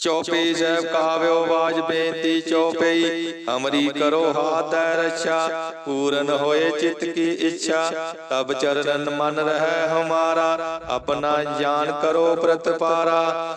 ਚੌਪਈ ਸਾਹਿਬ ਕਹਾਵਿਓ ਬਾਜ ਬੇਨਤੀ ਚੌਪਈ ਅਮਰੀ ਕਰੋ ਹਾਥੈ ਰੱਛਾ। ਪੂਰਨ ਹੋਏ ਚਿਤ ਕੀ ਇੱਛਾ। ਤਬ ਚਰਨ ਮਨ ਰਹਿ ਹਮਾਰਾ। ਆਪਣਾ ਜਾਨ ਕਰੋ ਪ੍ਰਤਪਾਰਾ।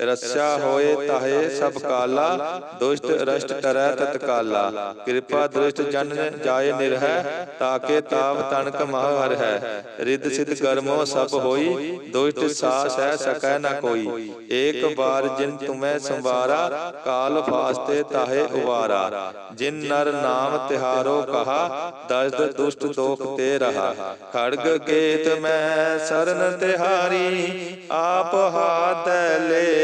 ਰਸਿਆ ਹੋਏ ਤਾਹੇ ਸਭ ਕਾਲਾ, ਦੁਸ਼ਟ ਰਸ਼ਟ ਟਰੈ ਤਤਕਾਲਾ। ਕਿਰਪਾ ਦ੍ਰਿਸ਼ਟ ਜਨ ਜਾਏ ਨਿਰਹਿ, ਤਾਕੇ ਤਾਪ ਤਨਕ ਮਹ ਹਰ ਹੈ ਰਿੱਧ ਸਿਧ ਕਰਮੋ ਸਭ ਹੋਈ, ਦੁਸ਼ਟ ਸਾਸ ਹੈ ਸਕੈ ਨ ਕੋਈ। ਏਕ ਬਾਰ ਜਿਨ ਤੁਮੈ ਸੰਵਾਰਾ, ਕਾਲ ਫਾਸਤੇ ਤਾਹੇ ਉਵਾਰਾ। ਜਿਨ ਨਰ ਨਾਮ ਤਿਹਾਰੋ ਕਹਾ, ਦਸਦ ਦੁਸ਼ਟ ਦੋਖ ਤੇ ਰਹਾ। ਖੜਗ ਕੇਤ ਮੈਂ ਸਰਨ ਤਿਹਾਰੀ, ਆਪ ਹਾਥ ਲੈ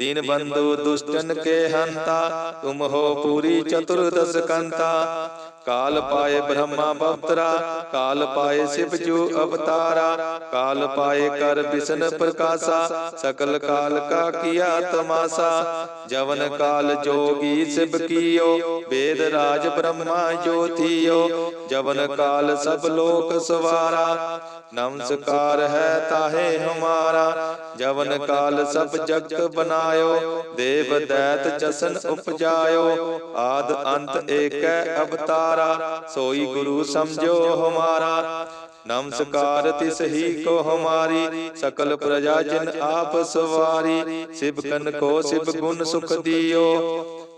ਦੀਨ ਬੰਦੂ ਦੁਸ਼ਟਨ ਕੇ ਹੰਤਾ, ਤੁਮ ਹੋ ਪੂਰੀ ਚਤੁਰਦਸ ਕੰਤਾ। ਕਾਲ ਪਾਏ ਬ੍ਰਹਮਾ ਬਵਤਰਾ ਕਾਲ ਪਾਏ ਸਿਵ ਜੂ ਅਵਤਾਰਾ। ਕਾਲ ਪਾਏ ਕਰ ਬਿਸ਼ਨ ਪ੍ਰਕਾਸ਼ਾ, ਸਕਲ ਕਾਲ ਕਾ ਕੀਆ ਤਮਾਸਾ। ਜਵਨ ਕਾਲ ਜੋਗੀ ਸਿਵ ਕੀਓ, ਵੇਦ ਰਾਜ ਬ੍ਰਹਮਾ ਜੋਤੀਓ ਜਵਨ ਕਾਲ ਸਭ ਲੋਕ ਸਵਾਰਾ, ਨਮਸਕਾਰ ਹੈ ਤਾਹੇ ਹਮਾਰਾ। ਜਵਨ ਕਾਲ ਸਭ ਜਗਤ ਬਨਾਇਓ ਦੇਵ ਦੈਤ ਜਸਨ ਉਪਜਾਇਓ, ਆਦ ਅੰਤ ਏਕੈ ਅਵਤਾਰਾ, ਸੋਈ ਗੁਰੂ ਸਮਝੋ ਹਮਾਰਾ। ਨਮਸਕਾਰ ਤਿਸ ਹੀ ਕੋ ਹਮਾਰੀ, ਸਕਲ ਪ੍ਰਜਾ ਜਨ ਆਪ ਸਵਾਰੀ ਸਿਵਕਨ ਕੋ ਸਿਵ ਗੁਣ ਸੁਖ ਦਿਓ।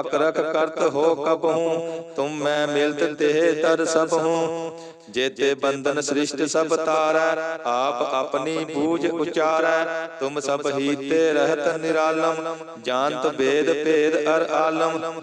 ਅਕਰਖ ਕਰਤ ਹੋ ਕਬਹੂ ਤੁਮ ਮੈਂ ਮਿਲਤ ਤੇ ਤਰ ਸਭ ਹੂੰ। ਜੇਤੇ ਬੰਧਨ ਸ੍ਰਿਸ਼ਟ ਸਭ ਤਾਰੈ ਆਪ ਆਪਣੀ ਪੂਜ ਉਚਾਰੈ। ਤੁਮ ਸਭ ਹੀ ਤੇ ਰਹਿਤ ਨਿਰਾਲਮ, ਜਾਣਤ ਵੇਦ ਭੇਦ ਅਰ ਆਲਮ।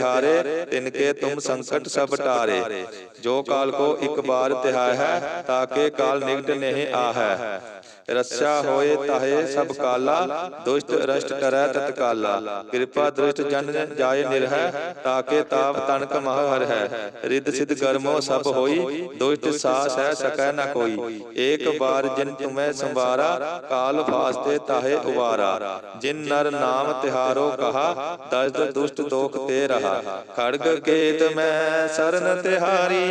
ਤਿਹਾਰੇ ਤਿਨਕੇ ਤੁਮ ਸੰਕਟ ਸਭ ਟਾਰੇ। ਜੋ ਕਾਲ ਕੋ ਇੱਕ ਬਾਰ ਤਿਹਾਇ ਹੈ ਤਾਕੇ ਕਾਲ ਨਿਗਟ ਨਹੀਂ ਤਾਹੇ ਸਭ ਕਾਲਾ ਦੁਸ਼ਟ ਰਸ਼ਟ ਕਰੈ ਤਤਕਾਲਾ। ਕਿਰਪਾ ਦ੍ਰਿਸ਼ਟ ਜਨ ਜਾਏ ਨਿਰਹਿ ਤਾਕੇ ਤਾਪ ਤਨਕ ਮਹ ਹਰ ਹੈ। ਰਿੱਧ ਸਿਧ ਗਰਮੋ ਸਭ ਹੋਈ ਦੁਸ਼ਟ ਸਾਸ ਹੈ ਸਕੈ ਨ ਕੋਈ। ਏਕ ਬਾਰ ਜਿਨ ਤੁਮੈ ਸੰਵਾਰਾ ਕਾਲ ਫਾਸਤੇ ਤਾਹੇ ਉਵਾਰਾ। ਜਿਨ ਨਰ ਨਾਮ ਤਿਹਾਰੋ ਕਹਾ ਦਸਦ ਦੁਸ਼ਟ ਦੋਖ ਤੇ ਰਹਾ। ਖੜਗ ਕੇਤ ਮੈਂ ਸਰਨ ਤਿਹਾਰੀ